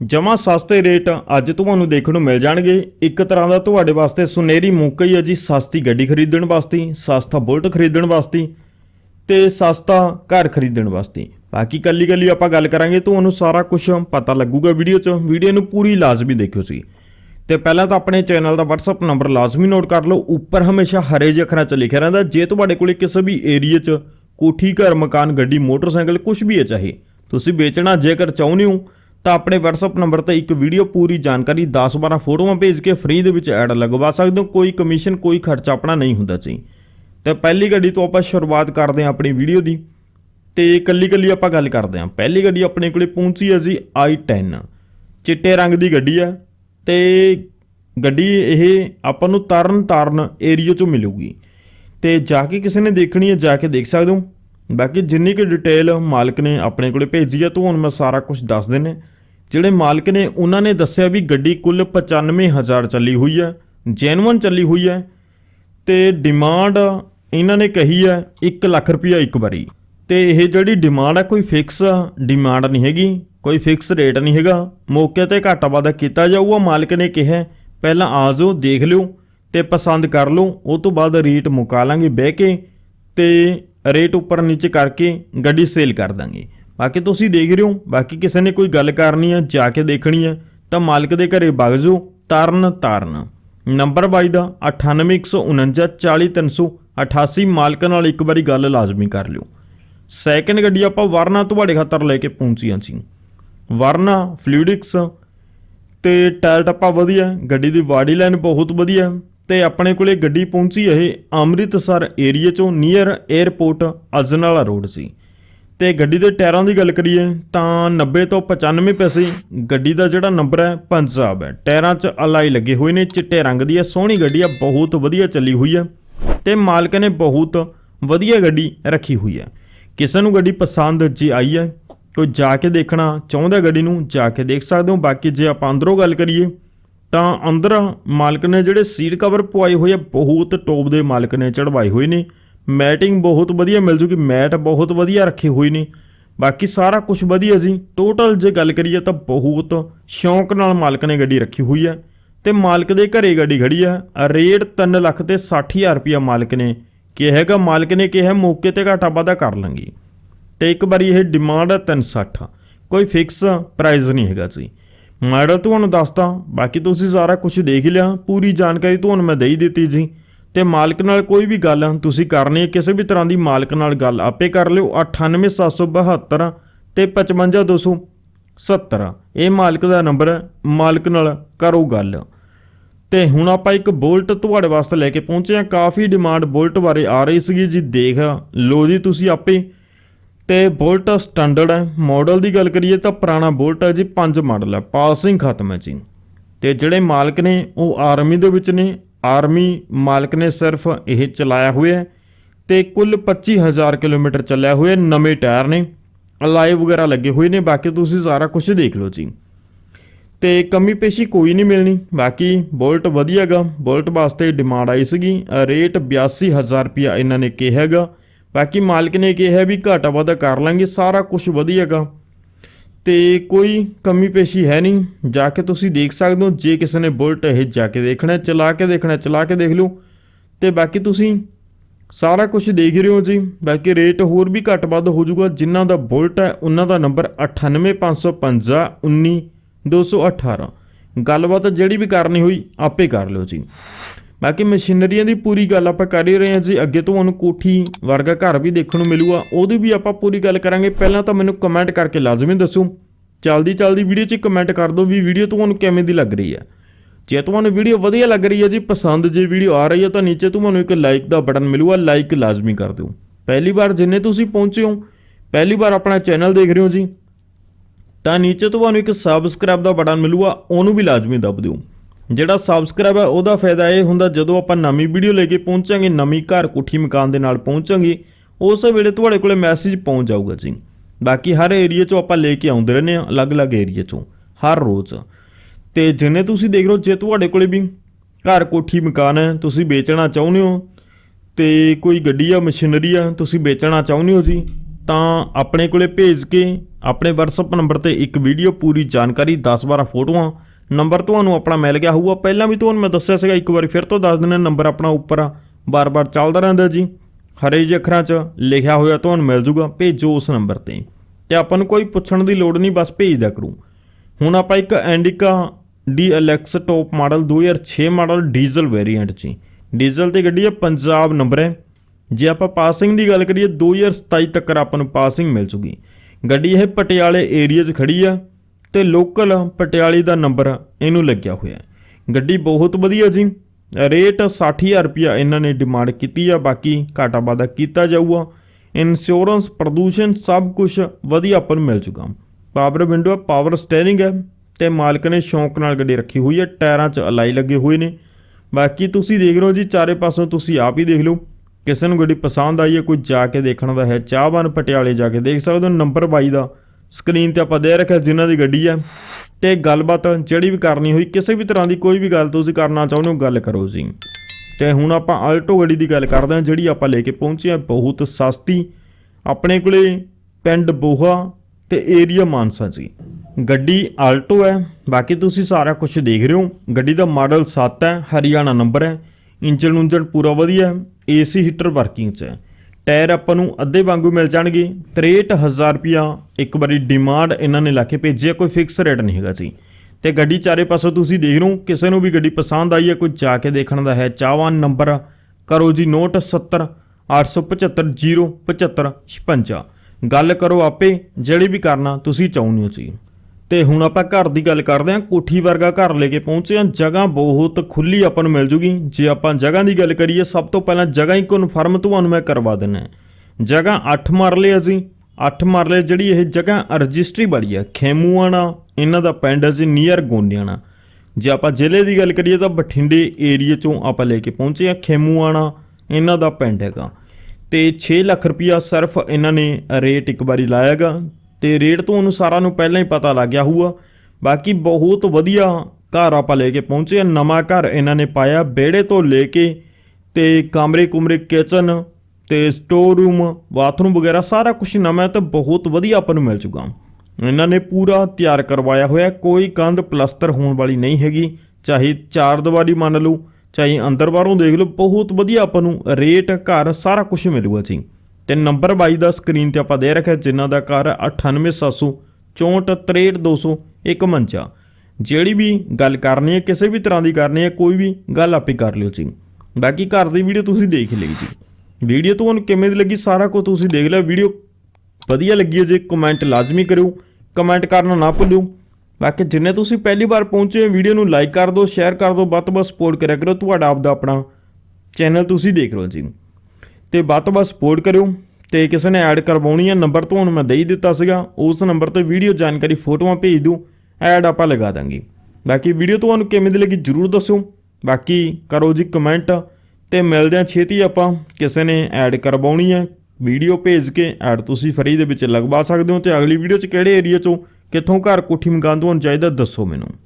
ਜਮਾ ਸਸਤੇ ਰੇਟ ਅੱਜ ਤੁਹਾਨੂੰ ਦੇਖਣ ਨੂੰ ਮਿਲ ਜਾਣਗੇ। ਇੱਕ ਤਰ੍ਹਾਂ ਦਾ ਤੁਹਾਡੇ ਵਾਸਤੇ ਸੁਨਹਿਰੀ ਮੌਕਾ ਹੀ ਹੈ ਜੀ ਸਸਤੀ ਗੱਡੀ ਖਰੀਦਣ ਵਾਸਤੇ, ਸਸਤਾ ਬੁਲਟ ਖਰੀਦਣ ਵਾਸਤੇ ਤੇ ਸਸਤਾ ਘਰ ਖਰੀਦਣ ਵਾਸਤੇ। ਬਾਕੀ ਕੱਲੀ ਕੱਲੀ ਆਪਾਂ ਗੱਲ ਕਰਾਂਗੇ, ਤੁਹਾਨੂੰ ਸਾਰਾ ਕੁਝ ਪਤਾ ਲੱਗੂਗਾ ਵੀਡੀਓ 'ਚ। ਵੀਡੀਓ ਨੂੰ ਪੂਰੀ ਲਾਜ਼ਮੀ ਦੇਖਿਓ ਸੀ। ਤੇ ਪਹਿਲਾਂ ਤਾਂ ਆਪਣੇ ਚੈਨਲ ਦਾ WhatsApp ਨੰਬਰ ਲਾਜ਼ਮੀ ਨੋਟ ਕਰ ਲਓ। ਉੱਪਰ ਹਮੇਸ਼ਾ ਹਰੇ ਜਿਹੇ ਅੱਖਰਾਂ 'ਚ ਲਿਖਿਆ ਰਹਿੰਦਾ, ਜੇ ਤੁਹਾਡੇ ਕੋਲੇ ਕਿਸੇ ਵੀ ਏਰੀਆ 'ਚ ਕੋਠੀ, ਘਰ, ਮਕਾਨ, ਗੱਡੀ, ਮੋਟਰਸਾਈਕਲ ਕੁਝ ਵੀ ਹੈ ਚਾਹੇ, ਤੁਸੀਂ ਵੇਚਣਾ ਜੇਕਰ ਚਾਹੁੰਦੇ ਹੋ ਤਾਂ ਆਪਣੇ WhatsApp ਨੰਬਰ ਤੇ ਇੱਕ ਵੀਡੀਓ ਪੂਰੀ ਜਾਣਕਾਰੀ 10-12 ਫੋਟੋਆਂ ਭੇਜ ਕੇ ਫ੍ਰੀ ਦੇ ਵਿੱਚ ਐਡ ਲਗਵਾ ਸਕਦੇ ਹੋ। ਕੋਈ ਕਮਿਸ਼ਨ ਕੋਈ ਖਰਚਾ ਆਪਣਾ ਨਹੀਂ ਹੁੰਦਾ ਜੀ। ਤੇ ਪਹਿਲੀ ਗੱਡੀ ਤੋਂ ਆਪਾਂ ਸ਼ੁਰੂਆਤ ਕਰਦੇ ਹਾਂ ਆਪਣੀ ਵੀਡੀਓ ਦੀ। ਤੇ ਕੱਲੀ ਕੱਲੀ ਆਪਾਂ ਗੱਲ ਕਰਦੇ ਹਾਂ। ਪਹਿਲੀ ਗੱਡੀ ਆਪਣੇ ਕੋਲੇ ਪਹੁੰਚੀ ਹੈ ਜੀ i10 ਚਿੱਟੇ ਰੰਗ ਦੀ ਗੱਡੀ ਹੈ। ਤੇ ਗੱਡੀ ਇਹ ਆਪਾਂ ਨੂੰ ਤਰਨ ਤਾਰਨ ਏਰੀਆ ਚੋਂ ਮਿਲੂਗੀ। ਤੇ ਜਾ ਕੇ ਕਿਸੇ ਨੇ ਦੇਖਣੀ ਹੈ, ਜਾ ਕੇ ਦੇਖ ਸਕਦੇ ਹੋ। ਬਾਕੀ ਜਿੰਨੀ ਕਿ ਡਿਟੇਲ ਮਾਲਕ ਨੇ ਆਪਣੇ ਕੋਲੇ ਭੇਜੀ ਹੈ ਤੁਹਾਨੂੰ ਮੈਂ ਸਾਰਾ ਕੁਝ ਦੱਸ ਦਿੰਨੇ। ਜਿਹੜੇ ਮਾਲਕ ਨੇ ਉਹਨਾਂ ਨੇ ਦੱਸਿਆ ਵੀ ਗੱਡੀ ਕੁੱਲ 95000 ਚੱਲੀ ਹੋਈ ਹੈ ਜੈਨੂਅਨ ਚੱਲੀ ਹੋਈ ਹੈ ਤੇ ਡਿਮਾਂਡ ਇਹਨਾਂ ਨੇ ਕਹੀ ਹੈ 1 ਲੱਖ ਰੁਪਇਆ ਇੱਕ ਵਾਰੀ। ਤੇ ਇਹ ਜਿਹੜੀ ਡਿਮਾਂਡ ਹੈ, ਕੋਈ ਫਿਕਸ ਡਿਮਾਂਡ ਨਹੀਂ ਹੈਗੀ, ਕੋਈ ਫਿਕਸ ਰੇਟ ਨਹੀਂ ਹੈਗਾ। ਮੌਕੇ ਤੇ ਘਾਟਾ ਵਾਧਾ ਕੀਤਾ ਜਾਊਗਾ, ਮਾਲਕ ਨੇ ਕਿਹਾ, ਪਹਿਲਾਂ ਆ ਜਾਓ, ਦੇਖ ਲਿਓ ਤੇ ਪਸੰਦ ਕਰ ਲਓ, ਉਹ ਤੋਂ ਬਾਅਦ ਰੇਟ ਮੁਕਾ ਲਾਂਗੇ, ਬਹਿ ਕੇ ਤੇ ਰੇਟ ਉੱਪਰ ਨੀਚੇ ਕਰਕੇ ਗੱਡੀ ਸੇਲ ਕਰ ਦਾਂਗੇ। ਬਾਕੀ ਤੁਸੀਂ ਦੇਖ ਰਹੇ ਹੋ, ਬਾਕੀ ਕਿਸੇ ਨੇ ਕੋਈ ਗੱਲ ਕਰਨੀ ਹੈ ਜਾ ਕੇ ਦੇਖਣੀ ਹੈ ਤਾਂ ਮਾਲਕ ਦੇ ਘਰੇ ਵਗ ਜਾਓ, ਤਰਨ ਤਾਰਨ। ਨੰਬਰ ਬਾਈ ਦਾ 9814940388 ਮਾਲਕ ਨਾਲ ਇੱਕ ਵਾਰੀ ਗੱਲ ਲਾਜ਼ਮੀ ਕਰ ਲਿਓ। ਸੈਕਿੰਡ ਗੱਡੀ ਆਪਾਂ ਵਰਨਾ ਤੁਹਾਡੇ ਖਾਤਰ ਲੈ ਕੇ ਪਹੁੰਚੀਆਂ ਸੀ। ਵਰਨਾ ਫਲੂਇਡਿਕਸ ਤੇ ਟਾਇਰ ਟੱਪਾ ਵਧੀਆ, ਗੱਡੀ ਦੀ ਬਾਡੀ ਲਾਈਨ ਬਹੁਤ ਵਧੀਆ ਹੈ ਤੇ ਆਪਣੇ ਕੋਲੇ ਗੱਡੀ ਪਹੁੰਚੀ ਇਹ ਅੰਮ੍ਰਿਤਸਰ ਏਰੀਆ ਚੋਂ ਨੀਅਰ 에ਅਰਪੋਰਟ ਅਜਨਾਲਾ ਰੋਡ ਸੀ। ਤੇ ਗੱਡੀ ਦੇ ਟਾਇਰਾਂ ਦੀ ਗੱਲ ਕਰੀਏ ਤਾਂ 90 ਤੋਂ 95 ਪੈਸੇ ਗੱਡੀ ਦਾ ਜਿਹੜਾ ਨੰਬਰ ਹੈ ਪੰਜਾਬ ਹੈ। ਟਾਇਰਾਂ 'ਚ ਅਲਾਈ ਲੱਗੇ ਹੋਏ ਨੇ, ਚਿੱਟੇ ਰੰਗ ਦੀ ਹੈ, ਸੋਹਣੀ ਗੱਡੀ ਹੈ, ਬਹੁਤ ਵਧੀਆ ਚੱਲੀ ਹੋਈ ਹੈ ਤੇ ਮਾਲਕ ਨੇ ਬਹੁਤ ਵਧੀਆ ਗੱਡੀ ਰੱਖੀ ਹੋਈ ਹੈ। ਕਿਸੇ ਨੂੰ ਗੱਡੀ ਪਸੰਦ ਜੇ ਆਈ ਹੈ, ਕੋਈ ਜਾ ਕੇ ਦੇਖਣਾ ਚਾਹੁੰਦਾ ਗੱਡੀ ਨੂੰ, ਜਾ ਕੇ ਦੇਖ ਸਕਦੇ ਹੋ। ਬਾਕੀ ਜੇ ਆਪਾਂ ਅੰਦਰੋਂ ਗੱਲ ਕਰੀਏ ਤਾਂ ਅੰਦਰ ਮਾਲਕ ਨੇ ਜਿਹੜੇ ਸੀਟ ਕਵਰ ਪਵਾਏ ਹੋਏ ਆ, ਬਹੁਤ ਟੋਪ ਦੇ ਮਾਲਕ ਨੇ ਚੜਵਾਏ ਹੋਏ ਨੇ। ਮੈਟਿੰਗ ਬਹੁਤ ਵਧੀਆ ਮਿਲ ਜੂਗੀ, ਮੈਟ ਬਹੁਤ ਵਧੀਆ ਰੱਖੇ ਹੋਏ ਨੇ ਬਾਕੀ ਸਾਰਾ ਕੁਝ ਵਧੀਆ ਜੀ। ਟੋਟਲ ਜੇ ਗੱਲ ਕਰੀਏ ਤਾਂ ਬਹੁਤ ਸ਼ੌਂਕ ਨਾਲ ਮਾਲਕ ਨੇ ਗੱਡੀ ਰੱਖੀ ਹੋਈ ਹੈ ਤੇ ਮਾਲਕ ਦੇ ਘਰੇ ਗੱਡੀ ਖੜੀ ਆ ਰੇਟ 3 ਲੱਖ ਤੇ 60000 ਰੁਪਇਆ ਮਾਲਕ ਨੇ ਕਿਹਾ ਹੈਗਾ। ਮਾਲਕ ਨੇ ਕਿਹਾ ਮੌਕੇ ਤੇ ਘਾਟਾ ਵਾਧਾ ਕਰ ਲਾਂਗੇ। ਤੇ ਇੱਕ ਵਾਰੀ ਇਹ ਡਿਮਾਂਡ ਹੈ 360 ਕੋਈ ਫਿਕਸ ਪ੍ਰਾਈਸ ਨਹੀਂ ਹੈਗਾ ਜੀ। ਮਾਡਲ ਤੁਹਾਨੂੰ ਦੱਸਤਾ ਬਾਕੀ ਤੁਸੀਂ ਸਾਰਾ ਕੁਝ ਦੇਖ ਲਿਆ। ਪੂਰੀ ਜਾਣਕਾਰੀ ਤੁਹਾਨੂੰ ਮੈਂ ਦੇ ਹੀ ਦਿੱਤੀ ਜੀ। ਤੇ ਮਾਲਕ ਨਾਲ ਕੋਈ ਵੀ ਗੱਲ ਤੁਸੀਂ ਕਰਨੀ ਹੈ, ਕਿਸੇ ਵੀ ਤਰ੍ਹਾਂ ਦੀ ਮਾਲਕ ਨਾਲ ਗੱਲ ਆਪੇ ਕਰ ਲਿਓ। 98772 ਤੇ 55270 ਇਹ ਮਾਲਕ ਦਾ ਨੰਬਰ ਹੈ, ਮਾਲਕ ਨਾਲ ਕਰੋ ਗੱਲ। ਤੇ ਹੁਣ ਆਪਾਂ ਇੱਕ ਬੋਲਟ ਤੁਹਾਡੇ ਵਾਸਤੇ ਲੈ ਕੇ ਪਹੁੰਚੇ ਹਾਂ। ਕਾਫੀ ਡਿਮਾਂਡ ਬੋਲਟ ਬਾਰੇ ਆ ਰਹੀ ਸੀਗੀ ਜੀ, ਦੇਖ। ਲੋ ਜੀ ਤੁਸੀਂ ਆਪੇ। ਤੇ ਬੋਲਟ ਸਟੈਂਡਰਡ ਹੈ। ਮਾਡਲ ਦੀ ਗੱਲ ਕਰੀਏ ਤਾਂ ਪੁਰਾਣਾ ਬੋਲਟ ਹੈ ਜੀ 5 ਮਾਡਲ ਹੈ। ਪਾਸਿੰਗ ਖਤਮ ਹੈ ਜੀ। ਤੇ ਜਿਹੜੇ ਮਾਲਕ ਨੇ, ਉਹ ਆਰਮੀ ਦੇ ਵਿੱਚ ਨੇ ਆਰਮੀ ਮਾਲਕ ਨੇ ਸਿਰਫ ਇਹ ਚਲਾਇਆ ਹੋਇਆ ਹੈ ਤੇ ਕੁੱਲ 25000 ਕਿਲੋਮੀਟਰ ਚੱਲਿਆ ਹੋਇਆ ਨਵੇਂ ਟਾਇਰ ਨੇ ਅਲਾਈ ਵਗੈਰਾ ਲੱਗੇ ਹੋਏ ਨੇ ਬਾਕੀ ਤੁਸੀਂ ਸਾਰਾ ਕੁਝ ਦੇਖ ਲਓ ਜੀ। ਤੇ ਕਮੀ ਪੇਸ਼ੀ ਕੋਈ ਨਹੀਂ ਮਿਲਣੀ ਬਾਕੀ ਬੋਲਟ ਵਧੀਆਗਾ ਬੋਲਟ ਵਾਸਤੇ ਡਿਮਾਂਡ ਆਈ ਸੀਗੀ ਅ, ਰੇਟ 82000 ਰੁਪਿਆ ਇਹਨਾਂ ਨੇ ਕਿਹਾ ਬਾਕੀ ਮਾਲਕ ਨੇ ਕਿਹਾ ਵੀ ਘਾਟਾ ਵਾਧਾ ਕਰ ਲਾਂਗੇ ਸਾਰਾ ਕੁਝ ਵਧੀਆਗਾ। ਤੇ ਕੋਈ ਕਮੀ ਪੇਸ਼ੀ ਹੈ ਨਹੀਂ। ਜਾ ਕੇ ਤੁਸੀਂ ਦੇਖ ਸਕਦੇ ਹੋ, ਜੇ ਕਿਸੇ ਨੇ ਬੁਲਟ ਇਹ ਜਾ ਕੇ ਦੇਖਣਾ, ਚਲਾ ਕੇ ਦੇਖਣਾ, ਚਲਾ ਕੇ ਦੇਖ ਲਓ। ਤੇ ਬਾਕੀ ਤੁਸੀਂ ਸਾਰਾ ਕੁਝ ਦੇਖ ਰਹੇ ਹੋ ਜੀ। ਬਾਕੀ ਰੇਟ ਹੋਰ ਵੀ ਘੱਟ ਵੱਧ ਹੋ ਜਾਊਗਾ। ਜਿਨ੍ਹਾਂ ਦਾ ਬੁਲਟ ਹੈ, ਉਹਨਾਂ ਦਾ ਨੰਬਰ 9855 19218 ਗੱਲਬਾਤ ਜਿਹੜੀ ਵੀ ਕਰਨੀ ਹੋਈ, ਆਪੇ ਕਰ ਲਿਓ ਜੀ। ਬਾਕੀ ਮਸ਼ੀਨਰੀਆਂ ਦੀ ਪੂਰੀ ਗੱਲ ਆਪਾਂ ਕਰ ਹੀ ਰਹੇ ਹਾਂ ਜੀ। ਅੱਗੇ ਤੁਹਾਨੂੰ ਕੋਠੀ ਵਰਗਾ ਘਰ ਵੀ ਦੇਖਣ ਨੂੰ ਮਿਲੂਗਾ। ਉਹਦੀ ਵੀ ਆਪਾਂ ਪੂਰੀ ਗੱਲ ਕਰਾਂਗੇ। ਪਹਿਲਾਂ ਤਾਂ ਮੈਨੂੰ ਕਮੈਂਟ ਕਰਕੇ ਲਾਜ਼ਮੀ ਦੱਸੋ। ਚਲਦੀ ਚਲਦੀ ਵੀਡੀਓ 'ਚ ਕਮੈਂਟ ਕਰ ਦਿਓ ਵੀ ਵੀਡੀਓ ਤੁਹਾਨੂੰ ਕਿਵੇਂ ਦੀ ਲੱਗ ਰਹੀ ਹੈ। ਜੇ ਤੁਹਾਨੂੰ ਵੀਡੀਓ ਵਧੀਆ ਲੱਗ ਰਹੀ ਹੈ ਜੀ, ਪਸੰਦ ਜੇ ਵੀਡੀਓ ਆ ਰਹੀ ਹੈ ਤਾਂ ਨੀਚੇ ਤੁਹਾਨੂੰ ਇੱਕ ਲਾਈਕ ਦਾ ਬਟਨ ਮਿਲੂਗਾ। ਲਾਈਕ ਲਾਜ਼ਮੀ ਕਰ ਦਿਓ। ਪਹਿਲੀ ਵਾਰ ਜਿੰਨੇ ਤੁਸੀਂ ਪਹੁੰਚੇ ਹੋ, ਪਹਿਲੀ ਵਾਰ ਆਪਣਾ ਚੈਨਲ ਦੇਖ ਰਹੇ ਹੋ ਜੀ, ਤਾਂ ਨੀਚੇ ਤੁਹਾਨੂੰ ਇੱਕ ਸਬਸਕ੍ਰਾਈਬ ਦਾ ਬਟਨ ਮਿਲੂਗਾ। ਉਹਨੂੰ ਵੀ ਲਾਜ਼ਮੀ ਦਬ ਦਿਓ। ਜਿਹੜਾ ਸਬਸਕ੍ਰਾਈਬ ਹੈ ਉਹਦਾ ਫਾਇਦਾ ਇਹ ਹੁੰਦਾ ਜਦੋਂ ਆਪਾਂ ਨਵੀਂ ਵੀਡੀਓ ਲੈ ਕੇ ਪਹੁੰਚਾਂਗੇ, ਨਵੀਂ ਘਰ ਕੋਠੀ ਮਕਾਨ ਦੇ ਨਾਲ ਪਹੁੰਚਾਂਗੇ, ਉਸ ਵੇਲੇ ਤੁਹਾਡੇ ਕੋਲੇ ਮੈਸੇਜ ਪਹੁੰਚ ਜਾਊਗਾ ਜੀ। ਬਾਕੀ ਹਰ ਏਰੀਆ 'ਚੋਂ ਆਪਾਂ ਲੈ ਕੇ ਆਉਂਦੇ ਰਹਿੰਦੇ ਹਾਂ, ਅਲੱਗ-ਅਲੱਗ ਏਰੀਆ 'ਚੋਂ, ਹਰ ਰੋਜ਼। ਤੇ ਜਿੰਨੇ ਤੁਸੀਂ ਦੇਖ ਰਹੇ ਹੋ, ਜੇ ਤੁਹਾਡੇ ਕੋਲੇ ਵੀ ਘਰ ਕੋਠੀ ਮਕਾਨ ਹੈ, ਤੁਸੀਂ ਵੇਚਣਾ ਚਾਹੁੰਦੇ ਹੋ ਤੇ ਕੋਈ ਗੱਡੀ ਆ, ਮਸ਼ੀਨਰੀ ਆ, ਤੁਸੀਂ ਵੇਚਣਾ ਚਾਹੁੰਦੇ ਹੋ ਜੀ, ਤਾਂ ਆਪਣੇ ਕੋਲੇ ਭੇਜ ਕੇ, ਆਪਣੇ WhatsApp ਨੰਬਰ ਤੇ ਇੱਕ ਵੀਡੀਓ ਪੂਰੀ ਜਾਣਕਾਰੀ 10-12 ਫੋਟੋਆਂ ਨੰਬਰ ਤੁਹਾਨੂੰ ਆਪਣਾ ਮਿਲ ਗਿਆ ਹੋਊਗਾ। ਪਹਿਲਾਂ ਵੀ ਤੁਹਾਨੂੰ ਮੈਂ ਦੱਸਿਆ ਸੀਗਾ, ਇੱਕ ਵਾਰੀ ਫਿਰ ਤੋਂ ਦੱਸ ਦਿੰਦਾ ਨੰਬਰ ਆਪਣਾ ਉੱਪਰ ਆ। ਬਾਰ-ਬਾਰ ਚੱਲਦਾ ਰਹਿੰਦਾ ਜੀ। ਹਰੇ ਜਿਹੇ ਅੱਖਰਾਂ 'ਚ ਲਿਖਿਆ ਹੋਇਆ ਤੁਹਾਨੂੰ ਮਿਲ ਜੂਗਾ, ਭੇਜੋ ਉਸ ਨੰਬਰ ਤੇ। ਤੇ ਆਪਾਂ ਨੂੰ ਕੋਈ ਪੁੱਛਣ ਦੀ ਲੋੜ ਨਹੀਂ, ਬਸ ਭੇਜ ਦਿਆ ਕਰੂ। ਹੁਣ ਆਪਾਂ ਇੱਕ Indica DLX top model 2006 model diesel variant 'ਚ ਡੀਜ਼ਲ ਤੇ ਗੱਡੀ ਹੈ ਪੰਜਾਬ ਨੰਬਰ ਹੈ। ਜੇ ਆਪਾਂ ਪਾਸਿੰਗ ਦੀ ਗੱਲ ਕਰੀਏ 2027 ਤੱਕ ਆਪਾਂ ਨੂੰ ਪਾਸਿੰਗ ਮਿਲ ਜੂਗੀ। ਗੱਡੀ ਇਹ ਪਟਿਆਲੇ ਏਰੀਆ 'ਚ ਖੜੀ ਆ। ਤੇ ਲੋਕਲ ਪਟਿਆਲੇ ਦਾ ਨੰਬਰ ਇਹਨੂੰ ਲੱਗਿਆ ਹੋਇਆ ਹੈ। ਗੱਡੀ ਬਹੁਤ ਵਧੀਆ ਜੀ। ਰੇਟ 60000 ਰੁਪਿਆ ਇਹਨਾਂ ਨੇ ਡਿਮਾਂਡ ਕੀਤੀ ਆ। ਬਾਕੀ ਘਾਟਾ ਵਾਧਾ ਕੀਤਾ ਜਾਊਗਾ। ਇੰਸ਼ੋਰੈਂਸ ਪ੍ਰਦੂਸ਼ਣ ਸਭ ਕੁਝ ਵਧੀਆ ਆਪਾਂ ਨੂੰ ਮਿਲ ਜੂਗਾ ਪਾਵਰ ਵਿੰਡੋ ਹੈ ਪਾਵਰ ਸਟੀਅਰਿੰਗ ਹੈ ਤੇ ਮਾਲਕ ਨੇ ਸ਼ੌਂਕ ਨਾਲ ਗੱਡੀ ਰੱਖੀ ਹੋਈ ਹੈ ਟਾਇਰਾਂ 'ਚ ਅਲਾਈ ਲੱਗੇ ਹੋਏ ਨੇ। ਬਾਕੀ ਤੁਸੀਂ ਦੇਖ ਰਹੇ ਹੋ ਜੀ, ਚਾਰੇ ਪਾਸੋਂ ਤੁਸੀਂ ਆਪ ਹੀ ਦੇਖ ਲਓ। ਕਿਸੇ ਨੂੰ ਗੱਡੀ ਪਸੰਦ ਆਈ ਹੈ ਕੋਈ ਜਾ ਕੇ ਦੇਖਣ ਦਾ ਹੈ, ਚਾਹਵਾਨ ਪਟਿਆਲੇ ਜਾ ਕੇ ਦੇਖ ਸਕਦੇ ਹੋ। ਨੰਬਰ 22 ਦਾ ਸਕਰੀਨ ਤੇ ਆਪਾਂ ਦੇ ਰੱਖਿਆ ਜਿਨ੍ਹਾਂ ਦੀ ਗੱਡੀ ਹੈ ਤੇ ਗੱਲਬਾਤ ਜਿਹੜੀ ਵੀ ਕਰਨੀ ਹੋਈ, ਕਿਸੇ ਵੀ ਤਰ੍ਹਾਂ ਦੀ ਕੋਈ ਵੀ ਗੱਲ ਤੁਸੀਂ ਕਰਨਾ ਚਾਹੁੰਦੇ ਹੋ, ਗੱਲ ਕਰੋ ਜੀ। ਤੇ ਹੁਣ ਆਪਾਂ ਆਲਟੋ ਗੱਡੀ ਦੀ ਗੱਲ ਕਰਦੇ ਹਾਂ, ਜਿਹੜੀ ਆਪਾਂ ਲੈ ਕੇ ਪਹੁੰਚੇ ਹਾਂ, ਬਹੁਤ ਸਸਤੀ, ਆਪਣੇ ਕੋਲੇ ਪਿੰਡ ਬੋਹਾ ਤੇ ਏਰੀਆ ਮਾਨਸਾ ਜੀ। ਗੱਡੀ ਆਲਟੋ ਹੈ, ਬਾਕੀ ਤੁਸੀਂ ਸਾਰਾ ਕੁਝ ਦੇਖ ਰਹੇ ਹੋ। ਗੱਡੀ ਦਾ ਮਾਡਲ 7 ਹੈ, ਹਰਿਆਣਾ ਨੰਬਰ ਹੈ ਇੰਜਨ ਉਂਜਨ ਪੂਰਾ ਵਧੀਆ ਹੈ, ਏਸੀ ਹੀਟਰ ਵਰਕਿੰਗ 'ਚ ਹੈ। ਟਾਇਰ ਆਪਾਂ ਨੂੰ ਅੱਧੇ ਵਾਂਗੂ ਮਿਲ ਜਾਣਗੇ। 63000 ਰੁਪਿਆ ਇੱਕ ਵਾਰੀ ਡਿਮਾਂਡ ਇਹਨਾਂ ਨੇ ਲਾ ਕੇ ਭੇਜਿਆ, ਕੋਈ ਫਿਕਸ ਰੇਟ ਨਹੀਂ ਹੈਗਾ ਜੀ। ਤੇ ਗੱਡੀ ਚਾਰੇ ਪਾਸੋਂ ਤੁਸੀਂ ਦੇਖ ਰਹੇ ਹੋ, ਕਿਸੇ ਨੂੰ ਵੀ ਗੱਡੀ ਪਸੰਦ ਆਈ ਹੈ, ਕੋਈ ਜਾ ਕੇ ਦੇਖਣ ਦਾ ਹੈ, ਚਾਹਵਾਨ ਨੰਬਰ ਕਰੋ ਜੀ ਨੋਟ 70 875 075 56 ਗੱਲ ਕਰੋ ਆਪੇ, ਜਿਹੜੀ ਵੀ ਕਰਨਾ ਤੁਸੀਂ ਚਾਹੁੰਦੇ ਹੋ ਜੀ। ਤੇ ਹੁਣ ਆਪਾਂ ਘਰ ਦੀ ਗੱਲ ਕਰਦੇ ਹਾਂ। ਕੋਠੀ ਵਰਗਾ ਘਰ ਲੈ ਕੇ ਪਹੁੰਚੇ ਹਾਂ। ਜਗ੍ਹਾ ਬਹੁਤ ਖੁੱਲੀ ਆਪਾਂ ਨੂੰ ਮਿਲ ਜੂਗੀ। ਜੇ ਆਪਾਂ ਜਗ੍ਹਾ ਦੀ ਗੱਲ ਕਰੀਏ, ਸਭ ਤੋਂ ਪਹਿਲਾਂ ਜਗ੍ਹਾ ਹੀ ਕਨਫਰਮ ਤੁਹਾਨੂੰ ਮੈਂ ਕਰਵਾ ਦਿੰਨਾ ਜਗ੍ਹਾ 8 ਮਰਲੇ ਆ ਜੀ। 8 ਮਰਲੇ ਜਿਹੜੀ ਇਹ ਜਗ੍ਹਾ ਰਜਿਸਟਰੀ ਵਾਲੀ ਆ। ਖੇਮੂਆਣਾ, ਇਹਨਾਂ ਦਾ ਪਿੰਡ ਹੈ ਜੀ, ਨੀਅਰ ਗੋਂਡਿਆਣਾ। ਜੇ ਆਪਾਂ ਜ਼ਿਲ੍ਹੇ ਦੀ ਗੱਲ ਕਰੀਏ ਤਾਂ ਬਠਿੰਡੇ ਏਰੀਆ ਚੋਂ ਆਪਾਂ ਲੈ ਕੇ ਪਹੁੰਚੇ ਆ ਖੇਮੂਆਣਾ, ਇਹਨਾਂ ਦਾ ਪਿੰਡ ਹੈਗਾ। ਤੇ 6 ਲੱਖ ਰੁਪਿਆ ਸਿਰਫ ਇਹਨਾਂ ਨੇ ਰੇਟ ਇੱਕ ਵਾਰੀ ਲਾਇਆਗਾ ਤੇ ਰੇਟ ਤੋਂ ਉਹਨੂੰ ਸਾਰਿਆਂ ਨੂੰ ਪਹਿਲਾਂ ਹੀ ਪਤਾ ਲੱਗ ਗਿਆ ਹੋਊਗਾ। ਬਾਕੀ ਬਹੁਤ ਵਧੀਆ ਘਰ ਆਪਾਂ ਲੈ ਕੇ ਪਹੁੰਚੇ ਨਵਾਂ ਘਰ ਇਹਨਾਂ ਨੇ ਪਾਇਆ, ਵਿਹੜੇ ਤੋਂ ਲੈ ਕੇ ਤੇ ਕਮਰੇ ਕੁਮਰੇ ਕਿਚਨ ਤੇ ਸਟੋਰ ਰੂਮ ਬਾਥਰੂਮ ਵਗੈਰਾ ਸਾਰਾ ਕੁਝ ਨਵਾਂ ਤੇ ਬਹੁਤ ਵਧੀਆ ਆਪਾਂ ਨੂੰ ਮਿਲ ਚੁੱਕਾ। ਇਹਨਾਂ ਨੇ ਪੂਰਾ ਤਿਆਰ ਕਰਵਾਇਆ ਹੋਇਆ ਕੋਈ ਕੰਧ ਪਲਸਤਰ ਹੋਣ ਵਾਲੀ ਨਹੀਂ ਹੈਗੀ। ਚਾਹੇ ਚਾਰ ਦੀਵਾਰੀ ਮੰਨ ਲਓ, ਚਾਹੇ ਅੰਦਰ ਬਾਹਰੋਂ ਦੇਖ ਲਓ, ਬਹੁਤ ਵਧੀਆ ਆਪਾਂ ਨੂੰ ਰੇਟ, ਘਰ ਸਾਰਾ ਕੁਝ ਮਿਲੂਗਾ ਜੀ। ਤੇ ਨੰਬਰ 22 ਦਾ ਸਕਰੀਨ ਤੇ ਆਪਾਂ ਦੇ ਰੱਖਿਆ, ਜਿਨ੍ਹਾਂ ਦਾ ਘਰ 9874463201 ਜਿਹੜੀ ਵੀ ਗੱਲ ਕਰਨੀ ਹੈ, ਕਿਸੇ ਵੀ ਤਰ੍ਹਾਂ ਦੀ ਕਰਨੀ ਹੈ, ਕੋਈ ਵੀ ਗੱਲ ਆਪੇ ਕਰ ਲਿਓ ਜੀ। ਬਾਕੀ ਘਰ ਦੀ ਵੀਡੀਓ ਤੁਸੀਂ ਦੇਖ ਲਈ ਜੀ। ਵੀਡੀਓ ਤੁਹਾਨੂੰ ਕਿਵੇਂ ਦੀ ਲੱਗੀ, ਸਾਰਾ ਕੁਝ ਤੁਸੀਂ ਦੇਖ ਲਿਆ। ਵੀਡੀਓ ਵਧੀਆ ਲੱਗੀ ਹੈ ਜੇ ਕਮੈਂਟ ਲਾਜ਼ਮੀ ਕਰਿਓ। ਕਮੈਂਟ ਕਰਨਾ ਨਾ ਭੁੱਲਿਓ। ਬਾਕੀ ਜਿੰਨੇ ਤੁਸੀਂ ਪਹਿਲੀ ਵਾਰ ਪਹੁੰਚੇ ਹੋ, ਵੀਡੀਓ ਨੂੰ ਲਾਈਕ ਕਰ ਦਿਓ ਸ਼ੇਅਰ ਕਰ ਦਿਓ, ਵੱਧ ਤੋਂ ਵੱਧ ਸਪੋਰਟ ਕਰਿਆ ਕਰੋ। ਤੁਹਾਡਾ ਆਪਦਾ ਆਪਣਾ ਚੈਨਲ ਤੁਸੀਂ ਦੇਖ ਰਹੇ ਹੋ ਜੀ। ਤੇ ਵੱਧ ਤੋਂ ਵੱਧ ਸਪੋਰਟ ਕਰਿਓ ਤੇ ਕਿਸੇ ਨੇ ਐਡ ਕਰਵਾਉਣੀ ਹੈ ਨੰਬਰ ਤੁਹਾਨੂੰ ਮੈਂ ਦੇ ਹੀ ਦਿੱਤਾ ਸੀਗਾ, ਉਸ ਨੰਬਰ ਤੇ ਵੀਡੀਓ ਜਾਣਕਾਰੀ ਫੋਟੋਆਂ ਭੇਜ ਦਿਓ ਐਡ ਆਪਾਂ ਲਗਾ ਦਾਂਗੇ। ਬਾਕੀ ਵੀਡੀਓ ਤੁਹਾਨੂੰ ਕਿਵੇਂ ਦੀ ਲੱਗੀ ਜਰੂਰ ਦੱਸੋ ਬਾਕੀ ਕਰੋ ਜੀ ਕਮੈਂਟ ਤੇ ਮਿਲਦੇ ਹਾਂ ਛੇਤੀ ਆਪਾਂ, ਕਿਸੇ ਨੇ ਐਡ ਕਰਵਾਉਣੀ ਹੈ ਵੀਡੀਓ ਭੇਜ ਕੇ ਐਡ ਤੁਸੀਂ ਫਰੀ ਦੇ ਵਿੱਚ ਲਗਵਾ ਸਕਦੇ ਹੋ ਤੇ ਅਗਲੀ ਵੀਡੀਓ 'ਚ ਕਿਹੜੇ ਏਰੀਆ 'ਚੋਂ ਕਿੱਥੋਂ ਘਰ ਕੋਠੀ ਮਕਾਨ ਤੁਹਾਨੂੰ ਚਾਹੀਦਾ ਦੱਸੋ ਮੈਨੂੰ।